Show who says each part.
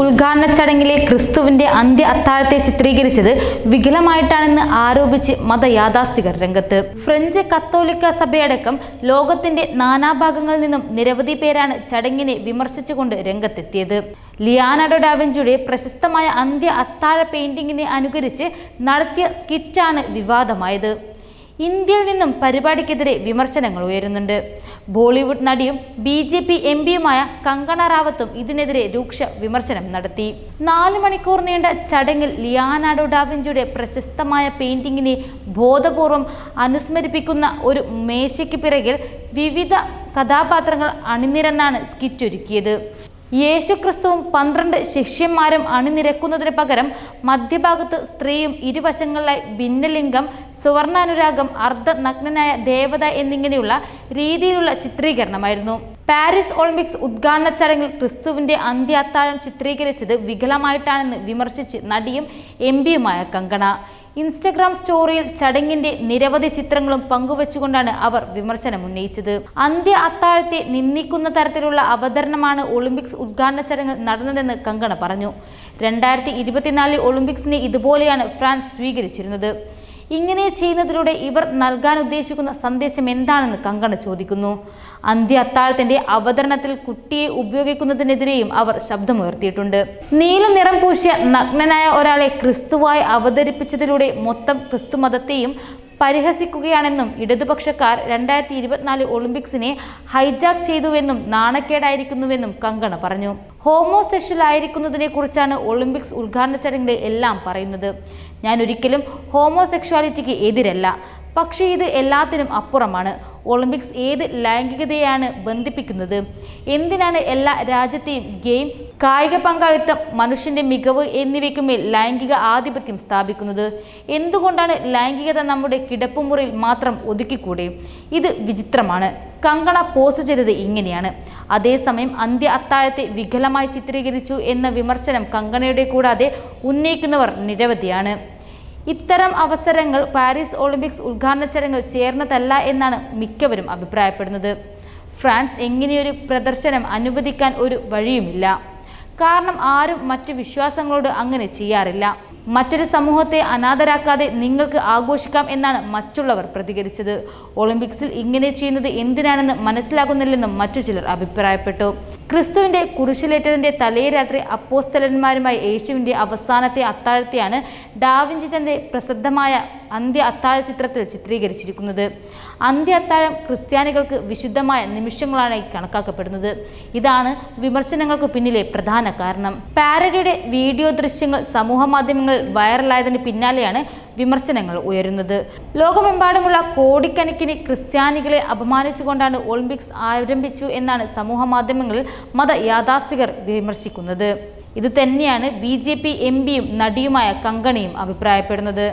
Speaker 1: ഉദ്ഘാടന ചടങ്ങിലെ ക്രിസ്തുവിന്റെ അന്ത്യ അത്താഴത്തെ ചിത്രീകരിച്ചത് വികലമായിട്ടാണെന്ന് ആരോപിച്ച് മതയാഥാസ്ഥികർ രംഗത്ത്. ഫ്രഞ്ച് കത്തോലിക്ക സഭയടക്കം ലോകത്തിന്റെ നാനാഭാഗങ്ങളിൽ നിന്നും നിരവധി പേരാണ് ചടങ്ങിനെ വിമർശിച്ചുകൊണ്ട് രംഗത്തെത്തിയത്. ലിയാനഡോ ഡാവിഞ്ചിയുടെ പ്രശസ്തമായ അന്ത്യ അത്താഴ പെയിന്റിങ്ങിനെ അനുകരിച്ച് നടത്തിയ സ്കിറ്റാണ് വിവാദമായത്. ഇന്ത്യയിൽ നിന്നും പരിപാടിക്കെതിരെ വിമർശനങ്ങൾ ഉയരുന്നുണ്ട്. ബോളിവുഡ് നടിയും ബി ജെ പി എം പിയുമായ കങ്കണ റാവത്തും ഇതിനെതിരെ രൂക്ഷ വിമർശനം നടത്തി. നാല് മണിക്കൂർ നീണ്ട ചടങ്ങിൽ ലിയാനാഡോ ഡാവിഞ്ചിയുടെ പ്രശസ്തമായ പെയിന്റിങ്ങിനെ ബോധപൂർവം അനുസ്മരിപ്പിക്കുന്ന ഒരു മേശയ്ക്ക് പിറകിൽ വിവിധ കഥാപാത്രങ്ങൾ അണിനിരന്നാണ് സ്കിറ്റ് ഒരുക്കിയത്. യേശുക്രിസ്തുവും പന്ത്രണ്ട് ശിഷ്യന്മാരും അണിനിരക്കുന്നതിന് പകരം മധ്യഭാഗത്ത് സ്ത്രീയും ഇരുവശങ്ങളിലായി ഭിന്നലിംഗം സുവർണാനുരാഗം അർദ്ധനഗ്നനായ ദേവത എന്നിങ്ങനെയുള്ള രീതിയിലുള്ള ചിത്രീകരണമായിരുന്നു. പാരീസ് ഒളിമ്പിക്സ് ഉദ്ഘാടന ചടങ്ങിൽ ക്രിസ്തുവിന്റെ അന്ത്യ അത്താഴം ചിത്രീകരിച്ചത് വികലമായിട്ടാണെന്ന് വിമർശിച്ച് നടിയും എം പിയുമായ കങ്കണ. ഇൻസ്റ്റഗ്രാം സ്റ്റോറിയിൽ ചടങ്ങിന്റെ നിരവധി ചിത്രങ്ങളും പങ്കുവച്ചുകൊണ്ടാണ് അവർ വിമർശനം ഉന്നയിച്ചത്. അന്ത്യ അത്താഴത്തെ നിന്ദിക്കുന്ന തരത്തിലുള്ള അവതരണമാണ് ഒളിമ്പിക്സ് ഉദ്ഘാടന ചടങ്ങിൽ നടന്നതെന്ന് കങ്കണ പറഞ്ഞു. രണ്ടായിരത്തി ഇരുപത്തിനാലിൽ ഒളിമ്പിക്സിനെ ഇതുപോലെയാണ് ഫ്രാൻസ് സ്വീകരിച്ചിരുന്നത്. ഇങ്ങനെ ചെയ്യുന്നതിലൂടെ ഇവർ നൽകാൻ ഉദ്ദേശിക്കുന്ന സന്ദേശം എന്താണെന്ന് കങ്കണ ചോദിക്കുന്നു. അന്ത്യ അത്താഴത്തിന്റെ അവതരണത്തിൽ കുട്ടിയെ ഉപയോഗിക്കുന്നതിനെതിരെയും അവർ ശബ്ദമുയർത്തിയിട്ടുണ്ട്. നീല നിറം പൂശിയ നഗ്നനായ ഒരാളെ ക്രിസ്തുവായി അവതരിപ്പിച്ചതിലൂടെ മൊത്തം ക്രിസ്തു മതത്തെയും പരിഹസിക്കുകയാണെന്നും ഇടതുപക്ഷക്കാർ രണ്ടായിരത്തി ഇരുപത്തിനാല് ഒളിമ്പിക്സിനെ ഹൈജാക്ക് ചെയ്തുവെന്നും നാണക്കേടായിരിക്കുന്നുവെന്നും കങ്കണ പറഞ്ഞു. ഹോമോസെക്ഷൽ ആയിരിക്കുന്നതിനെ കുറിച്ചാണ് ഒളിമ്പിക്സ് ഉദ്ഘാടന ചടങ്ങിൽ എല്ലാം പറയുന്നത്. ഞാൻ ഒരിക്കലും ഹോമോസെക്ഷുവാലിറ്റിക്ക് എതിരല്ല. പക്ഷേ ഇത് എല്ലാത്തിനും അപ്പുറമാണ്. ഒളിമ്പിക്സ് ഏത് ലൈംഗികതയാണ് ബന്ധിപ്പിക്കുന്നത്? എന്തിനാണ് എല്ലാ രാജ്യത്തെയും ഗെയിം കായിക പങ്കാളിത്തം മനുഷ്യന്റെ മികവ് എന്നിവയ്ക്കുമേൽ ലൈംഗിക ആധിപത്യം സ്ഥാപിക്കുന്നത്? എന്തുകൊണ്ടാണ് ലൈംഗികത നമ്മുടെ കിടപ്പുമുറിയിൽ മാത്രം ഒതുക്കിക്കൂടെ? ഇത് വിചിത്രമാണ്. കങ്കണ പോസ്റ്റ് ചെയ്തത് ഇങ്ങനെയാണ്. അതേസമയം അന്ത്യ അത്താഴത്തെ വികലമായി ചിത്രീകരിച്ചു എന്ന വിമർശനം കങ്കണയുടെ കൂടാതെ ഉന്നയിക്കുന്നവർ നിരവധിയാണ്. ഇത്തരം അവസരങ്ങൾ പാരീസ് ഒളിമ്പിക്സ് ഉദ്ഘാടന ചടങ്ങിൽ ചേർന്നതല്ല എന്നാണ് മിക്കവരും അഭിപ്രായപ്പെടുന്നത്. ഫ്രാൻസ് എങ്ങനെയൊരു പ്രദർശനം അനുവദിക്കാൻ ഒരു വഴിയുമില്ല. കാരണം ആരും മറ്റു വിശ്വാസങ്ങളോട് അങ്ങനെ ചെയ്യാറില്ല. മറ്റൊരു സമൂഹത്തെ അനാഥരാക്കാതെ നിങ്ങൾക്ക് ആഘോഷിക്കാം എന്നാണ് മറ്റുള്ളവർ പ്രതികരിച്ചത്. ഒളിമ്പിക്സിൽ ഇങ്ങനെ ചെയ്യുന്നത് എന്തിനാണെന്ന് മനസ്സിലാകുന്നില്ലെന്നും മറ്റു ചിലർ അഭിപ്രായപ്പെട്ടു. ക്രിസ്തുവിന്റെ കുരിശിലേറ്റതിന്റെ തലേ രാത്രി അപ്പോസ്തലന്മാരുമായി യേശുവിന്റെ അവസാനത്തെ അത്താഴത്തെയാണ് ഡാവിഞ്ചി തന്റെ പ്രസിദ്ധമായ അന്ത്യ അത്താഴ ചിത്രത്തിൽ ചിത്രീകരിച്ചിരിക്കുന്നത്. അന്ത്യ അത്താഴം ക്രിസ്ത്യാനികൾക്ക് വിശുദ്ധമായ നിമിഷങ്ങളാണ് കണക്കാക്കപ്പെടുന്നത്. ഇതാണ് വിമർശനങ്ങൾക്ക് പിന്നിലെ പ്രധാന കാരണം. പാരഡിയുടെ വീഡിയോ ദൃശ്യങ്ങൾ സമൂഹ മാധ്യമങ്ങളിൽ വൈറലായതിന് പിന്നാലെയാണ് വിമർശനങ്ങൾ ഉയരുന്നത്. ലോകമെമ്പാടുമുള്ള കോടിക്കണക്കിന് ക്രിസ്ത്യാനികളെ അപമാനിച്ചുകൊണ്ടാണ് ഒളിമ്പിക്സ് ആരംഭിച്ചു എന്നാണ് സമൂഹ മാധ്യമങ്ങളിൽ മത യാഥാസ്ഥികർ വിമർശിക്കുന്നത്. ഇത് തന്നെയാണ് ബി ജെ പി എം പിയും നടിയുമായ കങ്കണയും അഭിപ്രായപ്പെടുന്നത്.